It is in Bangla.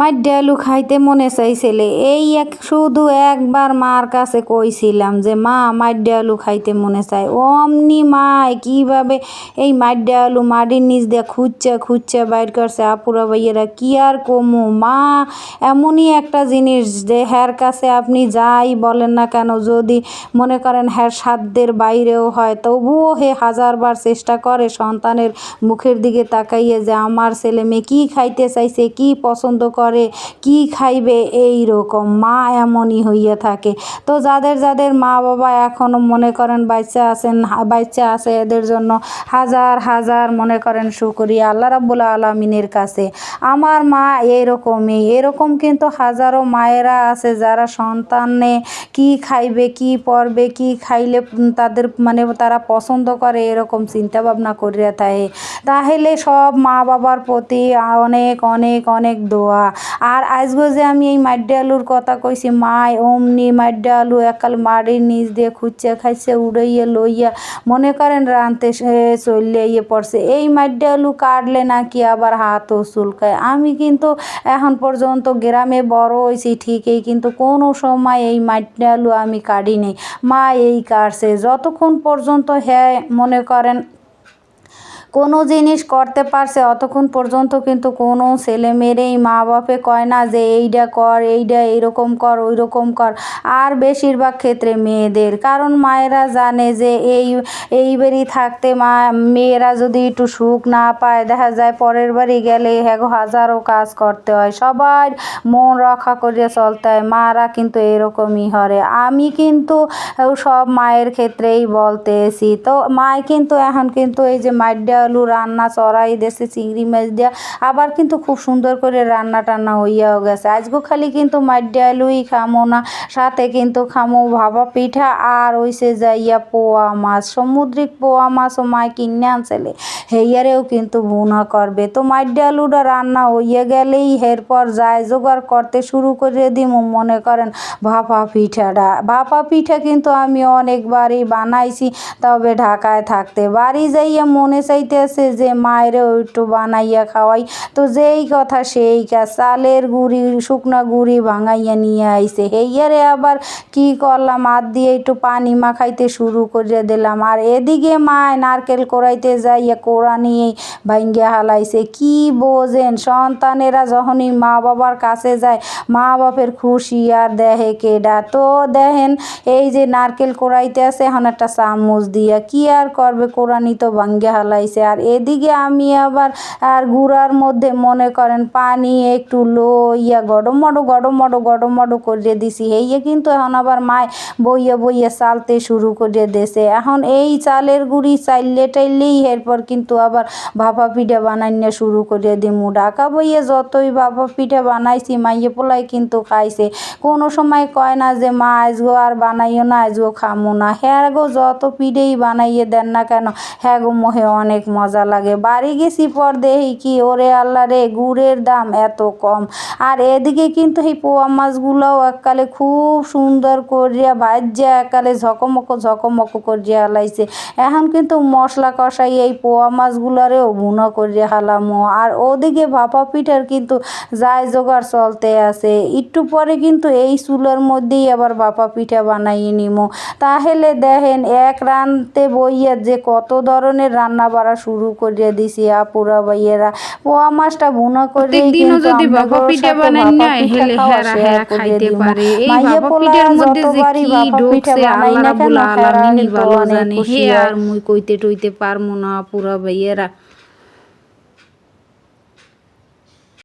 মাইডে আলু খাইতে মনে চাইছিলে। এই এক, শুধু একবার মার কাছে কইছিলাম যে, মা মাইডে আলু খাইতে মনে চায়। অমনি মায় কীভাবে এই মাইডে আলু মাটির নিচ দিয়ে খুঁজছে খুঁজছে, বাইর করছে। আপুরা ভাইয়েরা, কি আর কমু? মা, এমনই একটা জিনিস যে, হ্যার কাছে আপনি যাই বলেন না কেন, যদি মনে করেন হ্যার সাধ্যের বাইরেও হয়, তবুও হে হাজারবার চেষ্টা করে সন্তানের মুখের দিকে তাকাইয়ে যে, আমার ছেলে মেয়ে কী খাইতে চাইছে, কি পছন্দ করে? কি খাইবে? এই রকম মা এমনই হইয়া থাকে। তো যাদের যাদের মা বাবা এখনও মনে করেন বাচ্চা আছেন বাচ্চা আছে, এদের জন্য হাজার হাজার মনে করেন শুকরিয়া আল্লাহ রাব্বুল আলমিনের কাছে। আমার মা এরকমই, এরকম কিন্তু হাজারো মায়েরা আছে যারা সন্তানে কি খাইবে, কি পরবে, কি খাইলে তাদের মানে তারা পছন্দ করে এরকম চিন্তা ভাবনা করিয়া থাকে। তাহলে সব মা বাবার প্রতি অনেক অনেক অনেক দোয়া। আর আজকে যে আমি এই মাড্ডে আলুর কথা কইছি, মাই অমনি মাড্ডে আলু একাল মাড়ির নিচ দিয়ে খুঁজছে, খাইছে, উড়াইয়ে, লইয়া, মনে করেন রানতে চললে ইয়ে পড়ছে। এই মাড্ডে আলু কাটলে নাকি আবার হাতও চুলকায়। আমি কিন্তু এখন পর্যন্ত গ্রামে বড় হয়েছি ঠিকই, কিন্তু কোনো সময় এই মাড্ডে আলু আমি কাটি নেই মা এই কাটছে। যতক্ষণ পর্যন্ত হ্যাঁ মনে করেন কোনো জিনিস করতে পারছে, অতক্ষণ পর্যন্ত কিন্তু কোনো ছেলে মেয়েরই মা বাপে কয় না যে এইটা কর এইটা এইরকম কর ওই রকম কর। আর বেশিরভাগ ক্ষেত্রে মেয়েদের। কারণ মায়েরা জানে যে এই এই বাড়ি থাকতে মা, মেয়েরা যদি একটু সুখ না পায়, দেখা যায় পরের বাড়ি গেলে হ্যাঁ হাজারো কাজ করতে হয়। সবার মন রক্ষা করে চলতে হয়। মারা কিন্তু এরকমই হরে আমি কিন্তু সব মায়ের ক্ষেত্রেই বলতেছি। তো মায় কিন্তু, এখন কিন্তু এই যে মাইডা আলু রান্না, চড়াই, দেশে চিংড়ি মাছ দেওয়া আবার কিন্তু খুব সুন্দর করে রান্না টান্না হইয়াও গেছে। আজকে খালি কিন্তু মাড্ডে আলুই খামো না, সাথে কিন্তু খামো ভাবা পিঠা আর ওইসে যাইয়া পোয়া মাছ, সামুদ্রিক পোয়া মাছও মায় কিনে আনছিলে হেয়ারেও কিন্তু ভুনা করবে। তো মাড্ডে আলুটা রান্না হইয়া গেলেই এরপর যায় জোগাড় করতে শুরু করে দিম, মনে করেন ভাপা পিঠাটা। ভাপা পিঠা কিন্তু আমি অনেকবারই বানাইছি, তবে ঢাকায় থাকতে বাড়ি যাইয়া মনে চাইতেছে যে, মায়েরে একটু বানাইয়া খাওয়াই। তো যেই কথা সেই কাজ চালের গুঁড়ি, শুকনো গুঁড়ি ভাঙাইয়া নিয়ে আইছে। হেয়ারে আবার কি করলাম? হাত দিয়ে একটু পানি মাখাইতে শুরু করে দিলাম। আর এদিকে মায় নারকেল কোড়াইতে যাইয়া কোড়া নিয়েই ভাঙ্গিয়া হালাইছে। কি বোঝেন, সন্তানেরা যখনই মা বাবার কাছে যায় মা বাপের খুশি আর দেহে কেডা? তো দেখেন, এই যে নারকেল কোড়াইতে আছে, এখন একটা চামচ দিয়া। কি আর করবে? কোরআনি তো ভাঙ্গে হালাইছে। আর এদিকে আমি আবার, আর গুড়ার মধ্যে মনে করেন পানি একটু লইয়া গরম মডো গরম মডো গরম মডো করিয়ে দিছি এইয়ে কিন্তু এখন আবার মায় বইয়ে বইয়ে চালতে শুরু করে দেছে এখন এই চালের গুড়ি চাইলে টাইলেই এরপর কিন্তু আবার ভাপা পিঠা বানাইনে শুরু করে দিমু। ঢাকা বইয়ে যতই ভাপা পিঠা বানাইছি, মাইয়ে পোলাই কিন্তু খাইছে। কোনো সময় কয় না যে, মা, আজগো আর বানাইও না, আজগো খামো না। হ্যাঁ গো, যত পিঠেই বানাইয়ে দেন না কেন হ্যাঁ গো, মোহে অনেক মজা লাগে। বাড়ি গেছি পর দেখি কি, ওরে আল্লাহ রে, গুড়ের দাম এত কম। আর এদিকে কিন্তু এই পোয়া মাছগুলোও এককালে খুব সুন্দর করিয়া ভাজ্যা এককালে ঝকমক ঝকমক করিয়া হালাইছে। এখন কিন্তু মশলা কষাই এই পোয়া মাছগুলোরেও বুনো করিয়া হালামো। আর ওদিকে ভাপা পিঠার কিন্তু যায় জোগাড় চলতে আছে। একটু পরে কিন্তু এই চুলার মধ্যেই আবার ভাপা পিঠা বানাইয়ে নিমো। তাহলে দেখেন, এক রানতে বইয়া যে কত ধরনের রান্না বাড়া শুরু করে দিছি আপুরা ভাইয়েরা। পোয়া মাছটা বুনা করে প্রত্যেকদিনও যদি বাবা পিঠা বানাই না হেলে হেরা হেরা খাইতে পারে। এই বাবা পিঠার মধ্যে যে কি ঢুকছে আল্লাহ রাব্বুল আলামিনই ভালো জানে হে আর মুই কইতে টইতে পারমু না আপুরা ভাইয়েরা।